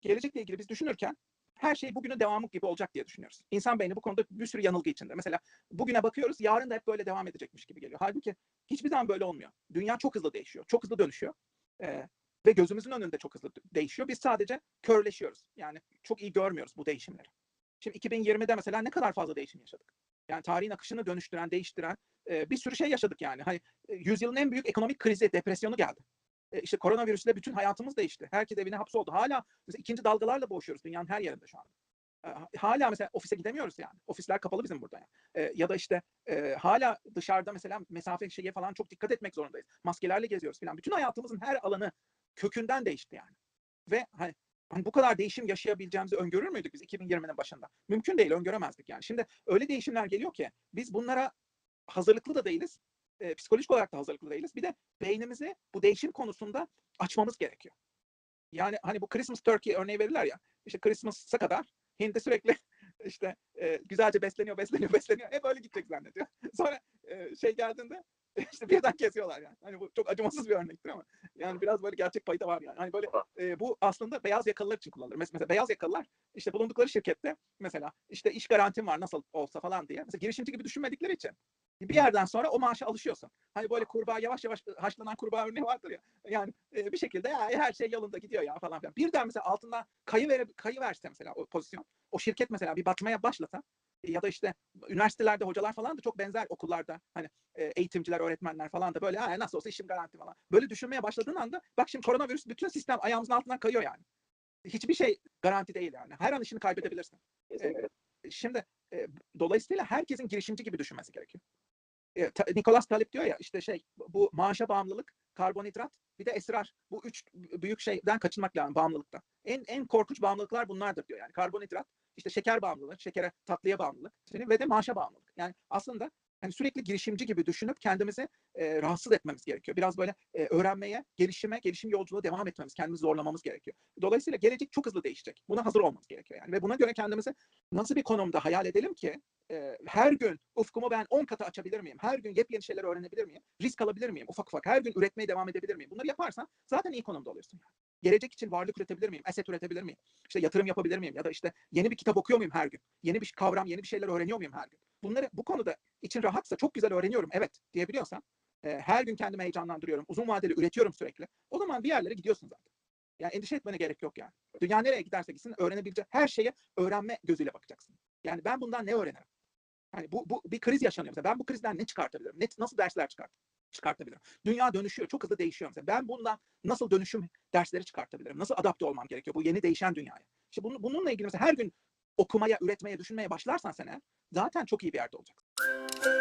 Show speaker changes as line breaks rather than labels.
gelecekle ilgili biz düşünürken her şey bugünün devamı gibi olacak diye düşünüyoruz. İnsan beyni bu konuda bir sürü yanılgı içinde. Mesela bugüne bakıyoruz, yarın da hep böyle devam edecekmiş gibi geliyor. Halbuki hiçbir zaman böyle olmuyor. Dünya çok hızlı değişiyor, çok hızlı dönüşüyor. Ee, ve gözümüzün önünde çok hızlı değişiyor. Biz sadece körleşiyoruz. Yani çok iyi görmüyoruz bu değişimleri. Şimdi 2020'de mesela ne kadar fazla değişim yaşadık. Yani tarihin akışını dönüştüren, değiştiren e, bir sürü şey yaşadık yani. Hani e, yüzyılın en büyük ekonomik krizi, depresyonu geldi. E, işte koronavirüsle bütün hayatımız değişti. Herkes evine hapsoldu. Hala mesela ikinci dalgalarla boğuşuyoruz dünyanın her yerinde şu anda. E, hala mesela ofise gidemiyoruz yani. Ofisler kapalı bizim burada yani. E, ya da işte e, hala dışarıda mesela mesafe şeye falan çok dikkat etmek zorundayız. Maskelerle geziyoruz falan. Bütün hayatımızın her alanı kökünden değişti yani. Ve hani Hani bu kadar değişim yaşayabileceğimizi öngörür müydük biz 2020'nin başında? Mümkün değil, öngöremezdik yani. Şimdi öyle değişimler geliyor ki biz bunlara hazırlıklı da değiliz. E, psikolojik olarak da hazırlıklı değiliz. Bir de beynimizi bu değişim konusunda açmamız gerekiyor. Yani hani bu Christmas turkey örneği verirler ya. İşte Christmas'a kadar hindi sürekli işte e, güzelce besleniyor, besleniyor, besleniyor. Hep öyle gidecek zannediyor. Sonra e, şey geldiğinde işte birden kesiyorlar yani. Hani bu çok acımasız bir örnektir ama yani biraz böyle gerçek payı da var yani. Hani böyle e, bu aslında beyaz yakalılar için kullanılır. Mes- Mesela beyaz yakalılar işte bulundukları şirkette mesela işte iş garantim var nasıl olsa falan diye. Mesela girişimci gibi düşünmedikleri için bir yerden sonra o maaşa alışıyorsun. Hani böyle kurbağa yavaş yavaş haşlanan kurbağa örneği vardır ya. Yani e, bir şekilde ya her şey yolunda gidiyor ya falan filan. Birden mesela altından kayı ver kayı verse mesela o pozisyon. O şirket mesela bir batmaya başlasa ya da işte üniversitelerde hocalar falan da çok benzer okullarda hani e, eğitimciler, öğretmenler falan da böyle ha, nasıl olsa işim garanti falan. Böyle düşünmeye başladığın anda bak şimdi koronavirüs bütün sistem ayağımızın altından kayıyor yani. Hiçbir şey garanti değil yani. Her an işini kaybedebilirsin.
Kesinlikle.
Şimdi dolayısıyla herkesin girişimci gibi düşünmesi gerekiyor. E, Ta- Nicholas Taleb diyor ya işte şey bu maaşa bağımlılık, karbonhidrat bir de esrar. Bu üç büyük şeyden kaçınmak lazım bağımlılıktan. En en korkunç bağımlılıklar bunlardır diyor yani. Karbonhidrat, işte şeker bağımlılığı, şekere, tatlıya bağımlılık ve de maaşa bağımlılık. Yani aslında hani sürekli girişimci gibi düşünüp kendimizi e, rahatsız etmemiz gerekiyor. Biraz böyle e, öğrenmeye, gelişime, gelişim yolculuğuna devam etmemiz, kendimizi zorlamamız gerekiyor. Dolayısıyla gelecek çok hızlı değişecek. Buna hazır olmamız gerekiyor yani. Ve buna göre kendimizi nasıl bir konumda hayal edelim ki e, her gün ufkumu ben 10 katı açabilir miyim? Her gün yepyeni şeyler öğrenebilir miyim? Risk alabilir miyim? Ufak ufak. Her gün üretmeye devam edebilir miyim? Bunları yaparsan zaten iyi konumda oluyorsun. Yani. Gelecek için varlık üretebilir miyim? Eset üretebilir miyim? İşte yatırım yapabilir miyim? Ya da işte yeni bir kitap okuyor muyum her gün? Yeni bir kavram, yeni bir şeyler öğreniyor muyum her gün? Bunları bu konuda için rahatsa çok güzel öğreniyorum evet diyebiliyorsan e, her gün kendimi heyecanlandırıyorum. Uzun vadeli üretiyorum sürekli. O zaman bir yerlere gidiyorsun zaten. Yani endişe etmene gerek yok yani. Dünya nereye giderse gitsin öğrenebileceğin her şeye öğrenme gözüyle bakacaksın. Yani ben bundan ne öğrenirim? Hani bu, bu bir kriz yaşanıyor mesela. Ben bu krizden ne çıkartabilirim? Ne, nasıl dersler çıkart, çıkartabilirim? Dünya dönüşüyor, çok hızlı değişiyor mesela. Ben bundan nasıl dönüşüm dersleri çıkartabilirim? Nasıl adapte olmam gerekiyor bu yeni değişen dünyaya? İşte bunu, bununla ilgili mesela her gün okumaya, üretmeye, düşünmeye başlarsan sen zaten çok iyi bir yerde olacaksın.